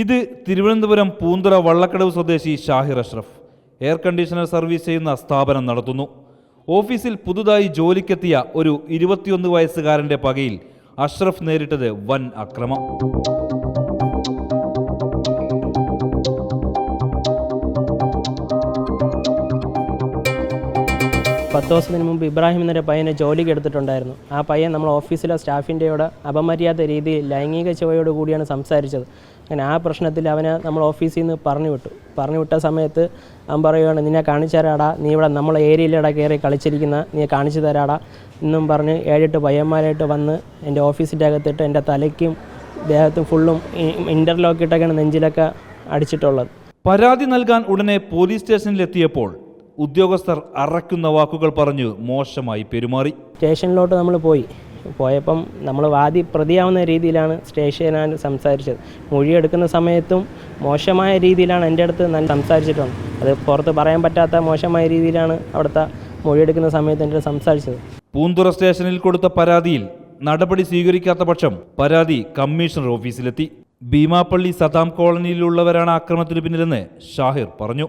ഇത് തിരുവനന്തപുരം പൂന്തുറ വള്ളക്കടവ് സ്വദേശി Shahir Ashraf. Air conditioner service ചെയ്യുന്ന സ്ഥാപനം നടത്തുന്നു. ഓഫീസിൽ പുതുതായി ജോലിക്കെത്തിയ ഒരു ഇരുപത്തിയൊന്ന് വയസ്സുകാരന്റെ പകയിൽ അഷ്റഫ് നേരിട്ടത് വൻ അക്രമം. പത്ത് ദിവസത്തിന് മുമ്പ് ഇബ്രാഹിം എന്നൊരു പയ്യനെ ജോലിക്ക് എടുത്തിട്ടുണ്ടായിരുന്നു. ആ പയ്യൻ നമ്മൾ ഓഫീസിലെ സ്റ്റാഫിന്റെയോട് അപമര്യാദ രീതിയിൽ ലൈംഗിക ചുവയോട് കൂടിയാണ് സംസാരിച്ചത്. അങ്ങനെ ആ പ്രശ്നത്തിൽ അവനെ നമ്മൾ ഓഫീസിൽ നിന്ന് പറഞ്ഞു വിട്ടു. പറഞ്ഞു വിട്ട സമയത്ത് അവൻ പറയുകയാണ് നിന്നെ കാണിച്ചു തരാടാ. നീ ഇവിടെ നമ്മളെ ഏരിയയിലൂടെ കയറി കളിച്ചിരിക്കുന്ന നീ കാണിച്ചു തരാടാ. എന്നും പറഞ്ഞ് ഏഴെട്ട് പയ്യന്മാരായിട്ട് വന്ന് എന്റെ ഓഫീസിന്റെ അകത്തിട്ട് എന്റെ തലയ്ക്കും ദേഹത്തും ഫുള്ളും ഇന്റർലോക്കിട്ടൊക്കെയാണ് നെഞ്ചിലൊക്കെ അടിച്ചിട്ടുള്ളത്. പരാതി നൽകാൻ ഉടനെ പോലീസ് സ്റ്റേഷനിലെത്തിയപ്പോൾ ഉദ്യോഗസ്ഥർ അറക്കുന്ന വാക്കുകൾ പറഞ്ഞു മോശമായി പെരുമാറി. സ്റ്റേഷനിലോട്ട് നമ്മൾ പോയി. പോയപ്പം നമ്മൾ വാദി പ്രതിയാവുന്ന രീതിയിലാണ് സ്റ്റേഷനാണ് സംസാരിച്ചത്. മൊഴിയെടുക്കുന്ന സമയത്തും മോശമായ രീതിയിലാണ് എന്റെ അടുത്ത് നല്ല സംസാരിച്ചിട്ടുണ്ട്. അത് പുറത്ത് പറയാൻ പറ്റാത്ത മോശമായ രീതിയിലാണ് അവിടുത്തെ മൊഴിയെടുക്കുന്ന സമയത്ത് എന്റെ സംസാരിച്ചത്. പൂന്തുറ സ്റ്റേഷനിൽ കൊടുത്ത പരാതിയിൽ നടപടി സ്വീകരിക്കാത്ത പക്ഷം പരാതി കമ്മീഷണർ ഓഫീസിലെത്തി. ഭീമാപ്പള്ളി സദാം കോളനിയിലുള്ളവരാണ് ആക്രമണത്തിന് പിന്നിലെന്ന് ഷാഹിർ പറഞ്ഞു.